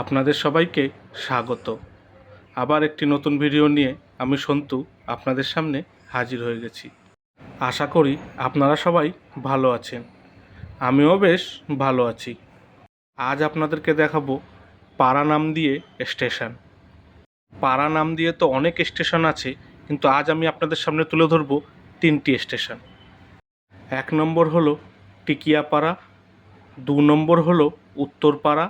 আপনাদের সবাইকে স্বাগত। আবার একটি নতুন ভিডিও নিয়ে আমি সন্তু আপনাদের সামনে হাজির হয়ে গেছি। আশা করি আপনারা সবাই ভালো আছেন। আমিও বেশ ভালো আছি। আজ আপনাদেরকে দেখাবো পাড়া নাম দিয়ে স্টেশন। পাড়া নাম দিয়ে তো অনেক স্টেশন আছে, কিন্তু আজ আমি আপনাদের সামনে তুলে ধরবো তিনটি স্টেশন। এক নম্বর হলো টিকিয়াপাড়া, দু নম্বর হলো উত্তরপাড়া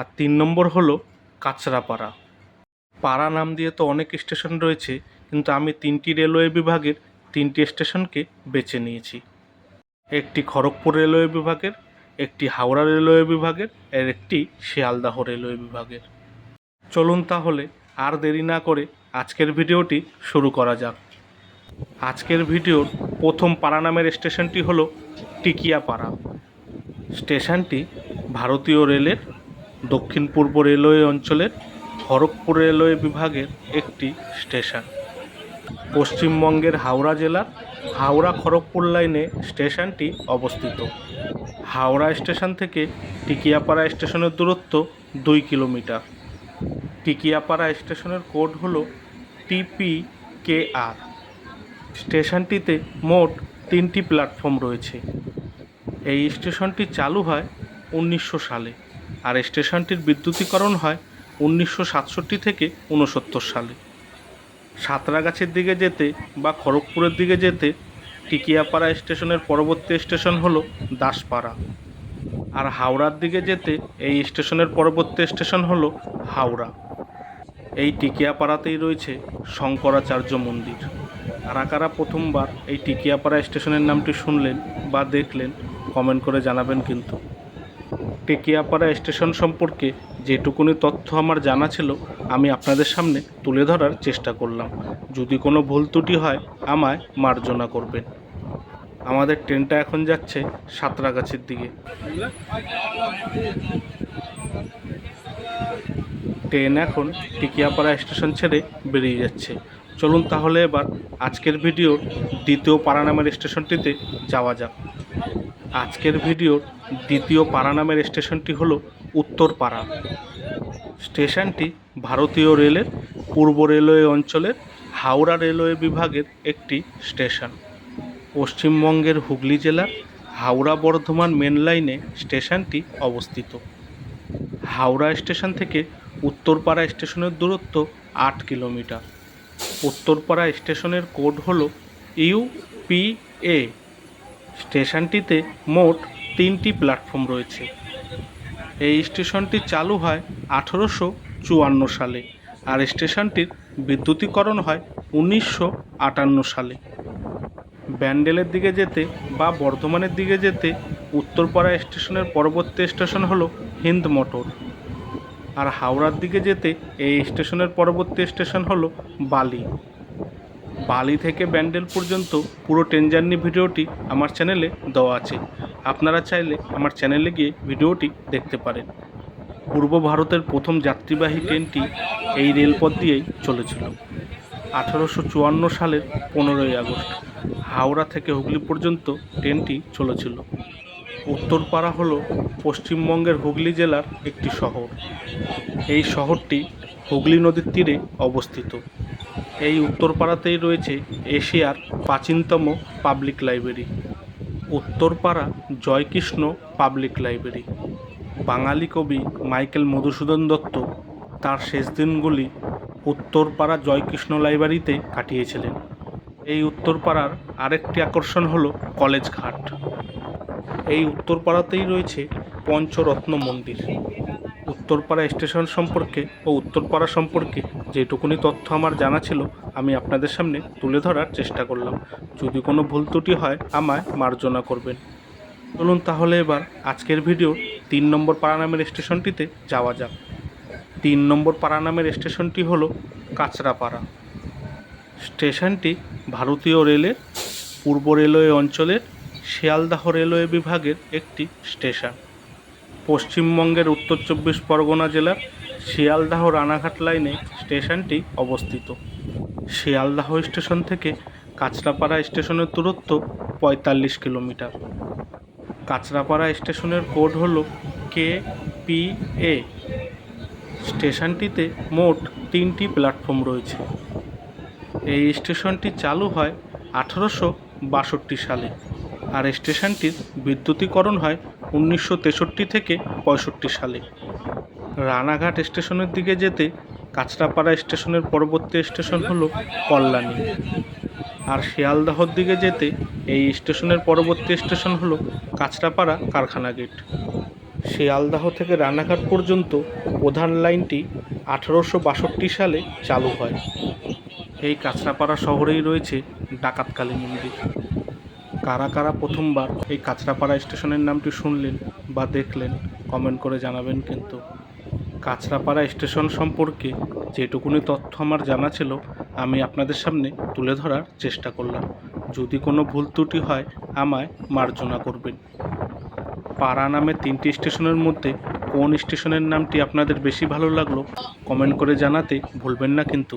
আর তিন নম্বর হলো কাঁচরাপাড়া। পাড়া নাম দিয়ে তো অনেক স্টেশন রয়েছে, কিন্তু আমি তিনটি রেলওয়ে বিভাগের তিনটি স্টেশনকে বেছে নিয়েছি। একটি খড়গপুর রেলওয়ে বিভাগের, একটি হাওড়া রেলওয়ে বিভাগের, আর একটি শিয়ালদাহ রেলওয়ে বিভাগের। চলুন তাহলে আর দেরি না করে আজকের ভিডিওটি শুরু করা যাক। আজকের ভিডিওর প্রথম পাড়া নামের স্টেশনটি হলো টিকিয়াপাড়া। স্টেশনটি ভারতীয় রেলের দক্ষিণ পূর্ব রেলওয়ে অঞ্চলের খড়গপুর রেলওয়ে বিভাগের একটি স্টেশন। পশ্চিমবঙ্গের হাওড়া জেলার হাওড়া খড়গপুর লাইনে স্টেশনটি অবস্থিত। হাওড়া স্টেশন থেকে টিকিয়াপাড়া স্টেশনের দূরত্ব দুই কিলোমিটার। টিকিয়াপাড়া স্টেশনের কোড হল টিপি কে আর স্টেশনটিতে মোট তিনটি প্ল্যাটফর্ম রয়েছে। এই স্টেশনটি চালু হয় উনিশশো সালে। আর স্টেশনটির বিদ্যুতীকরণ হয় উনিশশো সাতষট্টি থেকে ঊনসত্তর সালে। সাঁতরাগাছির দিকে যেতে বা খড়গপুরের দিকে যেতে টিকিয়াপাড়া স্টেশনের পরবর্তী স্টেশন হলো দাসপাড়া। আর হাওড়ার দিকে যেতে এই স্টেশনের পরবর্তী স্টেশন হলো হাওড়া। এই টিকিয়াপাড়াতেই রয়েছে শঙ্করাচার্য মন্দির। কারা কারা প্রথমবার এই টিকিয়াপাড়া স্টেশনের নামটি শুনলেন বা দেখলেন, কমেন্ট করে জানাবেন কিন্তু। টেকিয়াপাড়া স্টেশন সম্পর্কে যেটুকুনি তথ্য আমার জানা ছিল, আমি আপনাদের সামনে তুলে ধরার চেষ্টা করলাম। যদি কোনো ভুল ত্রুটি হয়, আমায় মার্জনা করবেন। আমাদের ট্রেনটা এখন যাচ্ছে সাঁতরাগাছির দিকে। ট্রেন এখন টিকিয়াপাড়া স্টেশন ছেড়ে বেরিয়ে যাচ্ছে। চলুন তাহলে এবার আজকের ভিডিওর দ্বিতীয় পাড়া নামের স্টেশনটিতে যাওয়া যাক। আজকের ভিডিওর দ্বিতীয় পাড়া নামের স্টেশনটি হলো উত্তরপাড়া। স্টেশনটি ভারতীয় রেলের পূর্ব রেলওয়ে অঞ্চলের হাওড়া রেলওয়ে বিভাগের একটি স্টেশন। পশ্চিমবঙ্গের হুগলি জেলার হাওড়া বর্ধমান মেন লাইনে স্টেশনটি অবস্থিত। হাওড়া স্টেশন থেকে উত্তরপাড়া স্টেশনের দূরত্ব আট কিলোমিটার। উত্তরপাড়া স্টেশনের কোড হল ইউপিএ স্টেশনটিতে মোট তিনটি প্ল্যাটফর্ম রয়েছে। এই স্টেশনটি চালু হয় আঠেরোশো চুয়ান্ন সালে আর স্টেশনটির বিদ্যুতীকরণ হয় উনিশশো আটান্ন সালে। ব্যান্ডেলের দিকে যেতে বা বর্ধমানের দিকে যেতে উত্তরপাড়া স্টেশনের পরবর্তী স্টেশন হলো হিন্দ মোটর। আর হাওড়ার দিকে যেতে এই স্টেশনের পরবর্তী স্টেশন হলো বালি। বালি থেকে ব্যান্ডেল পর্যন্ত পুরো ট্রেন জার্নি ভিডিওটি আমার চ্যানেলে দেওয়া আছে। আপনারা চাইলে আমার চ্যানেলে গিয়ে ভিডিওটি দেখতে পারেন। পূর্ব ভারতের প্রথম যাত্রীবাহী ট্রেনটি এই রেলপথ দিয়েই চলেছিল। আঠারোশো চুয়ান্ন সালের পনেরোই আগস্ট, হাওড়া থেকে হুগলি পর্যন্ত ট্রেনটি চলেছিল। উত্তরপাড়া হল পশ্চিমবঙ্গের হুগলি জেলার একটি শহর। এই শহরটি হুগলি নদীর তীরে অবস্থিত। এই উত্তরপাড়াতেই রয়েছে এশিয়ার প্রাচীনতম public library. Uttarpara Joykrishna public library. বাঙালি কবি মাইকেল মধুসূদন দত্ত তার শেষ দিনগুলি উত্তরপাড়া জয়কৃষ্ণ লাইব্রেরিতে কাটিয়েছিলেন। এই উত্তরপাড়ার আরেকটি আকর্ষণ হল কলেজ ঘাট। এই উত্তরপাড়াতেই রয়েছে পঞ্চরত্ন মন্দির। উত্তরপাড়া স্টেশন সম্পর্কে ও উত্তরপাড়া সম্পর্কে যেটুকুনি তথ্য আমার জানা ছিল, আমি আপনাদের সামনে তুলে ধরার চেষ্টা করলাম। যদি কোনো ভুল ত্রুটি হয়, আমায় মার্জনা করবেন। চলুন তাহলে এবার আজকের ভিডিও তিন নম্বর পাড়া নামের স্টেশনটিতে যাওয়া যাক। তিন নম্বর পাড়া নামের স্টেশনটি হলো কাঁচরাপাড়া। স্টেশনটি ভারতীয় রেলের পূর্ব রেলওয়ে অঞ্চলের শিয়ালদাহ রেলওয়ে বিভাগের একটি স্টেশন। পশ্চিমবঙ্গের উত্তর চব্বিশ পরগনা জেলার শিয়ালদাহ রানাঘাট লাইনে স্টেশনটি অবস্থিত। শিয়ালদাহ স্টেশন থেকে কাঁচরাপাড়া স্টেশনের দূরত্ব পঁয়তাল্লিশ কিলোমিটার। কাঁচরাপাড়া স্টেশনের কোড হল কে পি এ। স্টেশনটিতে মোট তিনটি প্ল্যাটফর্ম রয়েছে। এই স্টেশনটি চালু হয় আঠারোশো বাষট্টি সালে। আর স্টেশনটির বিদ্যুতীকরণ হয় উনিশশো তেষট্টি থেকে পঁয়ষট্টি সালে। রানাঘাট স্টেশনের দিকে যেতে কাঁচরাপাড়া স্টেশনের পরবর্তী স্টেশন হলো কল্যাণী। আর শিয়ালদহর দিকে যেতে এই স্টেশনের পরবর্তী স্টেশন হলো কাঁচরাপাড়া কারখানা গেট। শিয়ালদাহ থেকে রানাঘাট পর্যন্ত প্রধান লাইনটি আঠারোশো বাষট্টি সালে চালু হয়। এই কাঁচরাপাড়া শহরেই রয়েছে ডাকাতকালী মন্দির। কারা কারা প্রথমবার এই কাঁচরাপাড়া স্টেশনের নামটি শুনলেন বা দেখলেন কমেন্ট করে জানাবেন কিন্তু। কাঁচরাপাড়া স্টেশন সম্পর্কে যেটুকুনি তথ্য আমার জানা ছিল, আমি আপনাদের সামনে তুলে ধরার চেষ্টা করলাম। যদি কোনো ভুল ত্রুটি হয়, আমায় মার্জনা করবেন। পাড়া নামে তিনটি স্টেশনের মধ্যে কোন স্টেশনের নামটি আপনাদের বেশি ভালো লাগল কমেন্ট করে জানাতে ভুলবেন না কিন্তু।